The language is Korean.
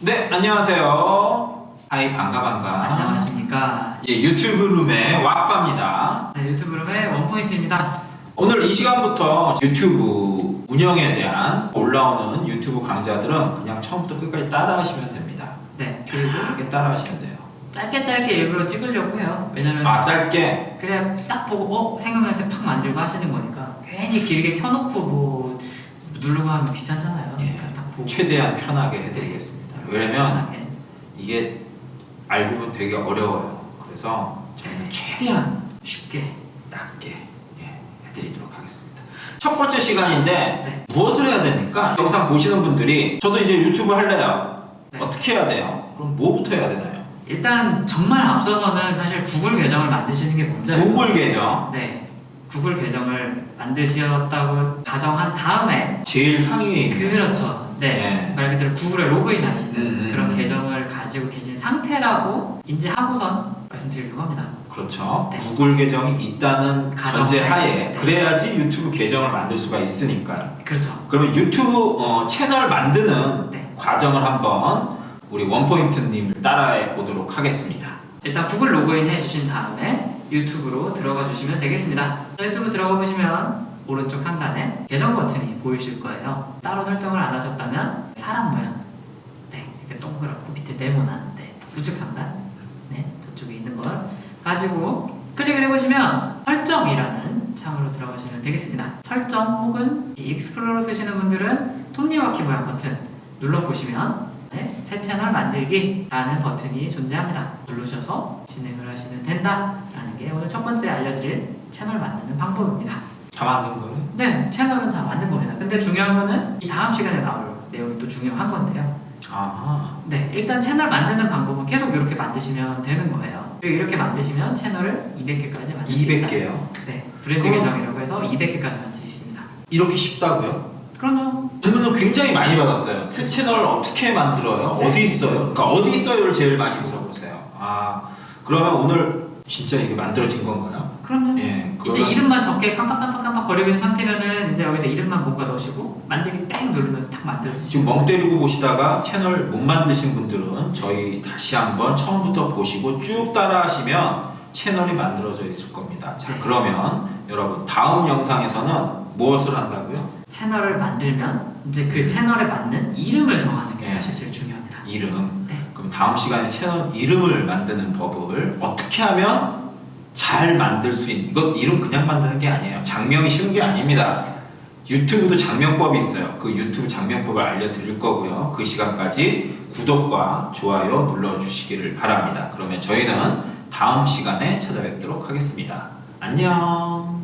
네, 안녕하세요. 하이, 반가, 반가. 안녕하십니까. 예, 유튜브 룸의 왁바입니다. 네, 유튜브룸의 원포인트입니다. 오늘 이 시간부터 유튜브 운영에 대한 올라오는 유튜브 강좌들은 그냥 처음부터 끝까지 따라하시면 됩니다. 네, 그리고 이렇게 따라하시면 돼요. 짧게 짧게 일부러 찍으려고 해요. 왜냐면 아, 짧게. 그래야 딱 보고 어 생각날 때 팍 만들고 하시는 거니까 괜히 길게 켜놓고 뭐 누르고 하면 귀찮잖아요. 예. 그냥 딱 보고 최대한 편하게 해드리겠습니다. 왜냐면. 이게 알고 보면 되게 어려워요. 그래서 저희는 최대한 쉽게 낮게 예, 해드리도록 하겠습니다. 첫 번째 시간인데 네. 무엇을 해야 됩니까? 영상 보시는 분들이 저도 이제 유튜브 할래요. 네. 어떻게 해야 돼요? 그럼 뭐부터 해야 되나요? 일단 정말 앞서서는 사실 구글 계정을 만드시는 게 먼저예요. 구글 계정 네, 구글 계정을 만드셨다고 가정한 다음에 제일 상위에 있는 그렇죠. 네. 네. 말 그대로 구글에 로그인하시는 음, 음, 그런 음. 계정을 가지고 계신 상태라고 인지하고선 말씀드리려고 합니다. 그렇죠. 네. 구글 계정이 있다는 가정 전제 하에. 하에 네. 그래야지 유튜브 계정을 만들 수가 있으니까요. 그렇죠. 그러면 유튜브 어, 채널 만드는 네. 과정을 한번 우리 원포인트님을 따라해 보도록 하겠습니다. 일단 구글 로그인 해주신 다음에 유튜브로 들어가 주시면 되겠습니다. 유튜브 들어가 보시면 오른쪽 상단에 계정 버튼이 보이실 거예요. 따로 설정을 안 하셨다면 사람 모양, 네 이렇게 동그랗고 밑에 네모난 네, 우측 상단, 네 저쪽에 있는 걸 가지고 클릭을 해보시면 설정이라는 창으로 들어가시면 되겠습니다. 설정 혹은 이 익스플로러 쓰시는 분들은 톱니바퀴 모양 버튼 눌러보시면 네, 새 채널 만들기라는 버튼이 존재합니다. 누르셔서 진행을 하시면 된다라는 게 오늘 첫 번째 알려드릴 채널 만드는 방법입니다. 다 만든 거예요? 네, 채널은 다 만든 겁니다. 근데 중요한 거는 이 다음 시간에 나올 내용이 또 중요한 건데요. 아하. 네, 일단 채널 만드는 방법은 계속 이렇게 만드시면 되는 거예요. 이렇게 만드시면 채널을 200개까지 만들 수 있다. 200개요. 네, 브랜드 그럼- 계정이라고 해서 200개까지 만들 수 있습니다. 이렇게 쉽다고요? 그럼요. 질문을 굉장히 많이 받았어요. 새 채널 어떻게 만들어요? 네. 어디 있어요? 그러니까 어디 있어요를 제일 많이 물어보세요. 아 그러면 오늘 진짜 이게 만들어진 건가요? 그럼요. 예. 적게 깜빡깜빡깜빡 거리고 있는 상태면은 이제 여기다 이름만 뭔가 넣으시고 만들기 땡 누르면 딱 만들어지시고 지금 멍 때리고 보시다가 채널 못 만드신 분들은 저희 다시 한번 처음부터 보시고 쭉 따라하시면 채널이 만들어져 있을 겁니다. 자 네. 그러면 여러분 다음 영상에서는 무엇을 한다고요? 채널을 만들면 이제 그 채널에 맞는 이름을 정하는 게 네. 사실 제일 중요합니다. 이름. 네. 그럼 다음 시간에 채널 이름을 만드는 법을 어떻게 하면 잘 만들 수 있는 이것 이름 그냥 만드는 게 아니에요. 장명이 쉬운 게 아닙니다. 유튜브도 장명법이 있어요. 그 유튜브 장명법을 알려드릴 거고요. 그 시간까지 구독과 좋아요 눌러주시기를 바랍니다. 그러면 저희는 다음 시간에 찾아뵙도록 하겠습니다. 안녕.